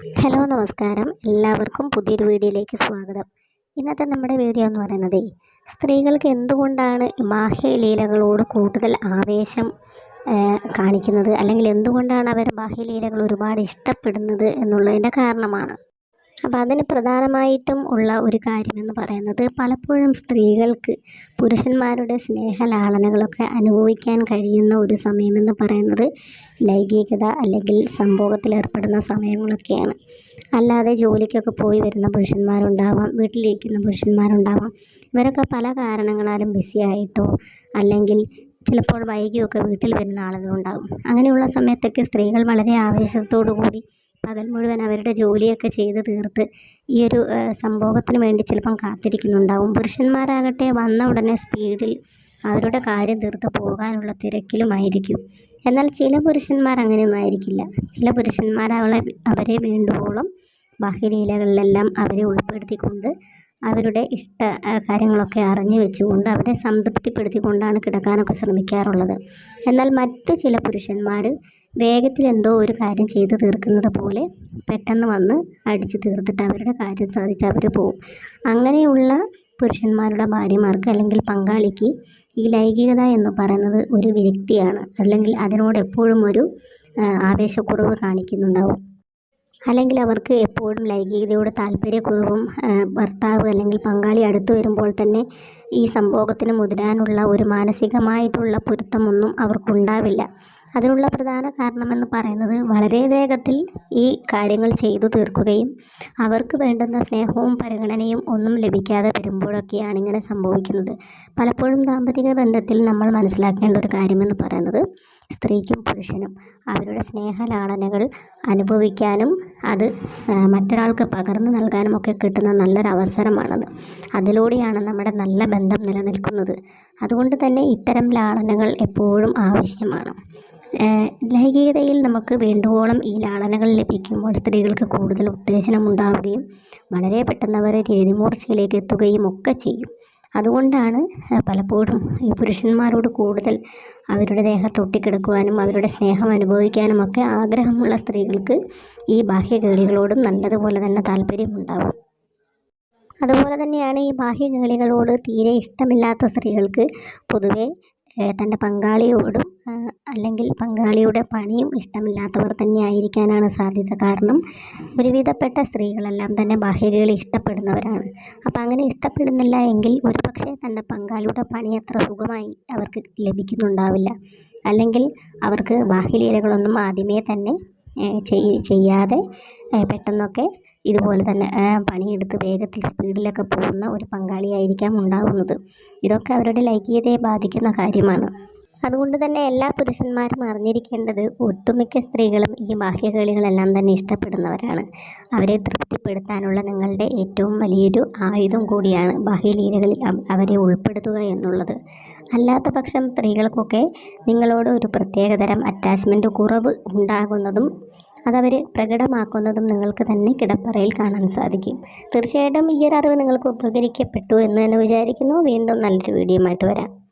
Hello നമസ്കാരം. എല്ലാവർക്കും പുതിയൊരു വീഡിയോയിലേക്ക് സ്വാഗതം. ഇന്നത്തെ നമ്മുടെ വീഡിയോ എന്ന് പറയുന്നത് സ്ത്രീകൾക്ക് എന്തുകൊണ്ടാണ് ബാഹ്യലീലകളോട് കൂടുതൽ ആവേശം കാണിക്കുന്നത്? അല്ലെങ്കിൽ എന്തുകൊണ്ടാണ് അവർ ബാഹ്യലീലകൾ ഒരുപാട് ഇഷ്ടപ്പെടുന്നത് എന്നുള്ളതിന്റെ കാരണമാണ്. അപ്പോൾ അതിന് പ്രധാനമായിട്ടും ഉള്ള ഒരു കാര്യമെന്ന് പറയുന്നത് പലപ്പോഴും സ്ത്രീകൾക്ക് പുരുഷന്മാരുടെ സ്നേഹലാളനകളൊക്കെ അനുഭവിക്കാൻ കഴിയുന്ന ഒരു സമയമെന്ന് പറയുന്നത് ലൈംഗികത അല്ലെങ്കിൽ സംഭോഗത്തിൽ ഏർപ്പെടുന്ന സമയങ്ങളൊക്കെയാണ്. അല്ലാതെ ജോലിക്കൊക്കെ പോയി വരുന്ന പുരുഷന്മാരുണ്ടാവാം വീട്ടിലിരിക്കുന്ന പുരുഷന്മാരുണ്ടാവാം ഇവരൊക്കെ പല കാരണങ്ങളാലും ബിസി ആയിട്ടോ അല്ലെങ്കിൽ ചിലപ്പോൾ വൈകിയൊക്കെ വീട്ടിൽ വരുന്ന ആളുകളുണ്ടാകും. അങ്ങനെയുള്ള സമയത്തൊക്കെ സ്ത്രീകൾ വളരെ ആവേശത്തോടു കൂടി പകൽ മുഴുവൻ അവരുടെ ജോലിയൊക്കെ ചെയ്ത് തീർത്ത് ഈ ഒരു സംഭോഗത്തിന് വേണ്ടി ചിലപ്പം കാത്തിരിക്കുന്നുണ്ടാവും. പുരുഷന്മാരാകട്ടെ വന്ന ഉടനെ സ്പീഡിൽ അവരുടെ കാര്യം തീർത്ത് പോകാനുള്ള തിരക്കിലുമായിരിക്കും. എന്നാൽ ചില പുരുഷന്മാർ അങ്ങനെയൊന്നും ആയിരിക്കില്ല. ചില പുരുഷന്മാർ അവളെ അവരെ വേണ്ടുവോളം ബാഹ്യലീലകളിലെല്ലാം അവരെ ഉൾപ്പെടുത്തിക്കൊണ്ട് അവരുടെ ഇഷ്ട കാര്യങ്ങളൊക്കെ അറിഞ്ഞു വെച്ചുകൊണ്ട് അവരെ സംതൃപ്തിപ്പെടുത്തിക്കൊണ്ടാണ് കിടക്കാനൊക്കെ ശ്രമിക്കാറുള്ളത്. എന്നാൽ മറ്റു ചില പുരുഷന്മാർ വേഗത്തിൽ എന്തോ ഒരു കാര്യം ചെയ്ത് തീർക്കുന്നത് പോലെ പെട്ടെന്ന് വന്ന് അടിച്ച് തീർത്തിട്ട് അവരുടെ കാര്യം സാധിച്ച് അവർ പോവും. അങ്ങനെയുള്ള പുരുഷന്മാരുടെ ഭാര്യമാർക്ക് അല്ലെങ്കിൽ പങ്കാളിക്ക് ഈ ലൈംഗികത എന്ന് പറയുന്നത് ഒരു വ്യക്തിയാണ് അല്ലെങ്കിൽ അതിനോട് എപ്പോഴും ഒരു ആവേശക്കുറവ് കാണിക്കുന്നുണ്ടാവും. അല്ലെങ്കിൽ അവർക്ക് എപ്പോഴും ലൈംഗികതയോട് താല്പര്യക്കുറവും ഭർത്താവ് അല്ലെങ്കിൽ പങ്കാളി അടുത്ത് വരുമ്പോൾ തന്നെ ഈ സംഭോഗത്തിന് മുതിരാനുള്ള ഒരു മാനസികമായിട്ടുള്ള പൊരുത്തമൊന്നും അവർക്കുണ്ടാവില്ല. അതിനുള്ള പ്രധാന കാരണമെന്ന് പറയുന്നത് വളരെ വേഗത്തിൽ ഈ കാര്യങ്ങൾ ചെയ്തു തീർക്കുകയും അവർക്ക് വേണ്ടുന്ന സ്നേഹവും പരിഗണനയും ഒന്നും ലഭിക്കാതെ വരുമ്പോഴൊക്കെയാണ് ഇങ്ങനെ സംഭവിക്കുന്നത്. പലപ്പോഴും ദാമ്പത്തിക ബന്ധത്തിൽ നമ്മൾ മനസ്സിലാക്കേണ്ട ഒരു കാര്യമെന്ന് പറയുന്നത് സ്ത്രീക്കും പുരുഷനും അവരുടെ സ്നേഹലാളനകൾ അനുഭവിക്കാനും അത് മറ്റൊരാൾക്ക് പകർന്നു നൽകാനും ഒക്കെ കിട്ടുന്ന നല്ലൊരു അവസരമാണത്. അതിലൂടെയാണ് നമ്മുടെ നല്ല ബന്ധം നിലനിൽക്കുന്നത്. അതുകൊണ്ട് തന്നെ ഇത്തരം ലാളനകൾ എപ്പോഴും ആവശ്യമാണ്. ലൈംഗികതയിൽ നമുക്ക് വേണ്ടുവോളം ഈ ലാളനകൾ ലഭിക്കുമ്പോൾ സ്ത്രീകൾക്ക് കൂടുതൽ ഉത്തേജനം ഉണ്ടാവുകയും വളരെ പെട്ടെന്ന് അവർ രതിമൂർച്ചയിലേക്ക് എത്തുകയും ഒക്കെ ചെയ്യും. അതുകൊണ്ടാണ് പലപ്പോഴും ഈ പുരുഷന്മാരോട് കൂടുതൽ അവരുടെ ദേഹത്ത് ഒട്ടിക്കിടക്കുവാനും അവരുടെ സ്നേഹം അനുഭവിക്കാനും ഒക്കെ ആഗ്രഹമുള്ള സ്ത്രീകൾക്ക് ഈ ബാഹ്യകേളികളോടും നല്ലതുപോലെ തന്നെ താല്പര്യമുണ്ടാവും. അതുപോലെ തന്നെയാണ് ഈ ബാഹ്യകേളികളോട് തീരെ ഇഷ്ടമില്ലാത്ത സ്ത്രീകൾക്ക് പൊതുവെ തന്റെ പങ്കാളിയോടും അല്ലെങ്കിൽ പങ്കാളിയുടെ പണിയും ഇഷ്ടമില്ലാത്തവർ തന്നെ ആയിരിക്കാനാണ് സാധ്യത. കാരണം ഒരുവിധപ്പെട്ട സ്ത്രീകളെല്ലാം തന്നെ ബാഹ്യകളെ ഇഷ്ടപ്പെടുന്നവരാണ്. അപ്പോൾ അങ്ങനെ ഇഷ്ടപ്പെടുന്നില്ല എങ്കിൽ ഒരുപക്ഷെ തന്റെ പങ്കാളിയുടെ പണി അത്ര സുഖമായി അവർക്ക് ലഭിക്കുന്നുണ്ടാവില്ല. അല്ലെങ്കിൽ അവർക്ക് ബാഹ്യലീലകളൊന്നും ആദ്യമേ തന്നെ ചെയ്യാതെ പെട്ടെന്നൊക്കെ ഇതുപോലെ തന്നെ പണിയെടുത്ത് വേഗത്തിൽ സ്പീഡിലൊക്കെ പോകുന്ന ഒരു പങ്കാളിയായിരിക്കാം ഉണ്ടാവുന്നത്. ഇതൊക്കെ അവരുടെ ലൈംഗികതയെ ബാധിക്കുന്ന കാര്യമാണ്. അതുകൊണ്ട് തന്നെ എല്ലാ പുരുഷന്മാരും അറിഞ്ഞിരിക്കേണ്ടത് ഒട്ടുമിക്ക സ്ത്രീകളും ഈ ബാഹ്യകളികളെല്ലാം തന്നെ ഇഷ്ടപ്പെടുന്നവരാണ്. അവരെ തൃപ്തിപ്പെടുത്താനുള്ള നിങ്ങളുടെ ഏറ്റവും വലിയൊരു ആയുധം കൂടിയാണ് ബാഹ്യലീലകളിൽ അവരെ ഉൾപ്പെടുത്തുക എന്നുള്ളത്. അല്ലാത്ത പക്ഷം സ്ത്രീകൾക്കൊക്കെ നിങ്ങളോട് ഒരു പ്രത്യേകതരം അറ്റാച്ച്മെന്റ് കുറവ് ഉണ്ടാകുന്നതും അതവർ പ്രകടമാക്കുന്നതും നിങ്ങൾക്ക് തന്നെ കിടപ്പറയിൽ കാണാൻ സാധിക്കും. തീർച്ചയായിട്ടും ഈ ഒരു അറിവ് നിങ്ങൾക്ക് ഉപകരിക്കപ്പെട്ടു എന്ന് തന്നെ വിചാരിക്കുന്നു. വീണ്ടും നല്ലൊരു വീഡിയോ ആയിട്ട് വരാം.